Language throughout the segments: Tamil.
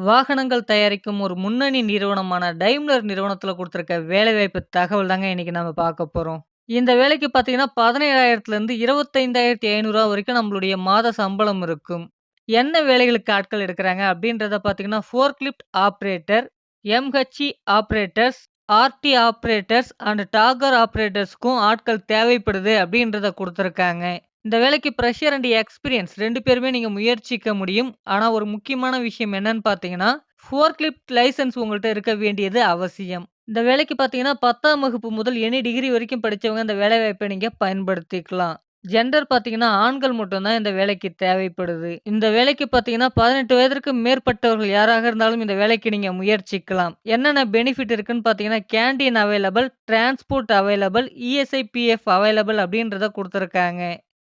வாகனங்கள் தயாரிக்கும் ஒரு முன்னணி நிறுவனமான டைம்லர் நிறுவனத்தில் கொடுத்துருக்க வேலைவாய்ப்பு தகவல் தாங்க இன்னைக்கு நம்ம பார்க்க போகிறோம் இந்த வேலைக்கு பார்த்தீங்கன்னா, பதினேழாயிரத்துலேருந்து இருபத்தைந்தாயிரத்தி ஐநூறுரூவா வரைக்கும் நம்மளுடைய மாத சம்பளம் இருக்கும். என்ன வேலைகளுக்கு ஆட்கள் எடுக்கிறாங்க அப்படின்றத பார்த்தீங்கன்னா, forklift operator MHE operators RT operators and docker ஆப்ரேட்டர்ஸ்க்கும் ஆட்கள் தேவைப்படுது அப்படின்றத கொடுத்துருக்காங்க இந்த வேலைக்கு ப்ரெஷர் அண்ட் எக்ஸ்பீரியன்ஸ் 2 பேருமே நீங்க முயற்சிக்க முடியும். ஆனா, ஒரு முக்கியமான விஷயம் என்னன்னு பார்த்தீங்கன்னா, ஃபோர்க்லிஃப்ட் லைசென்ஸ் உங்கள்ட்ட இருக்க வேண்டியது அவசியம். இந்த வேலைக்கு பார்த்தீங்கன்னா, 10ஆம் வகுப்பு முதல் எனி டிகிரி வரைக்கும் படிச்சவங்க இந்த வேலைவாய்ப்ப நீங்க பயன்படுத்திக்கலாம். ஜெண்டர் பார்த்தீங்கன்னா, ஆண்கள் மட்டும் தான் இந்த வேலைக்கு தேவைப்படுது. இந்த வேலைக்கு பார்த்தீங்கன்னா, 18 வயதிற்கு மேற்பட்டவர்கள் யாராக இருந்தாலும் இந்த வேலைக்கு நீங்க முயற்சிக்கலாம். என்னென்ன பெனிஃபிட் இருக்குன்னு பார்த்தீங்கன்னா, canteen available, transport available, ESI, PF available அப்படின்றத குடுத்துருக்காங்க.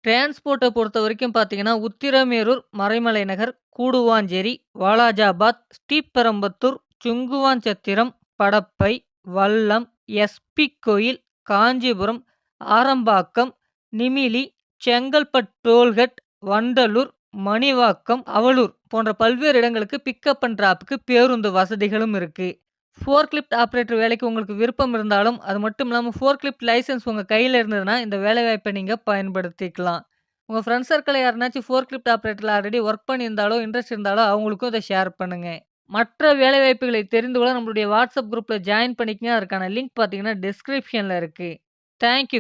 டிரான்ஸ்போர்ட்ட பொறுத்தவரைக்கும் பார்த்தீங்கன்னா, உத்திரமேரூர், மறைமலை நகர், கூடுவாஞ்சேரி, வாலாஜாபாத், ஸ்ரீபெரம்பத்தூர் சுங்குவாஞ்சத்திரம் படப்பை, வல்லம், எஸ்.பி. கோயில், காஞ்சிபுரம், ஆரம்பாக்கம், நிமிலி, செங்கல்பட் டோல்கட் வண்டலூர், மணிவாக்கம், அவலூர் போன்ற பல்வேறு இடங்களுக்கு பிக்கப் அண்ட் ட்ராப்புக்கு பேருந்து வசதிகளும் இருக்கு. ஃபோர்க்லிஃப்ட் ஆப்ரேட்டர் வேலைக்கு உங்களுக்கு விருப்பம் இருந்தாலும், அது மட்டும் இல்லாம ஃபோர்க்லிஃப்ட் லைசென்ஸ் உங்க கையில இருந்ததுன்னா, இந்த வேலைவாய்ப்ப நீங்க பயன்படுத்திக்கலாம். உங்க ஃப்ரெண்ட்ஸ் சர்க்கிளில் யாருனாச்சும் ஃபோர்க்லிஃப்ட் ஆப்ரேட்டரில் ஆல்ரெடி ஒர்க் பண்ணியிருந்தாலோ, இன்ட்ரெஸ்ட் இருந்தாலோ அவங்களுக்கும் இதை ஷேர் பண்ணுங்க. மற்ற வேலைவாய்ப்புகளை தெரிந்து கொள்ள நம்மளுடைய வாட்ஸ்அப் குரூப்ல ஜாயின் பண்ணிக்கங்க. அதற்கான லிங்க் பார்த்தீங்கன்னா, டிஸ்கிரிப்ஷன்ல இருக்கு. Thank you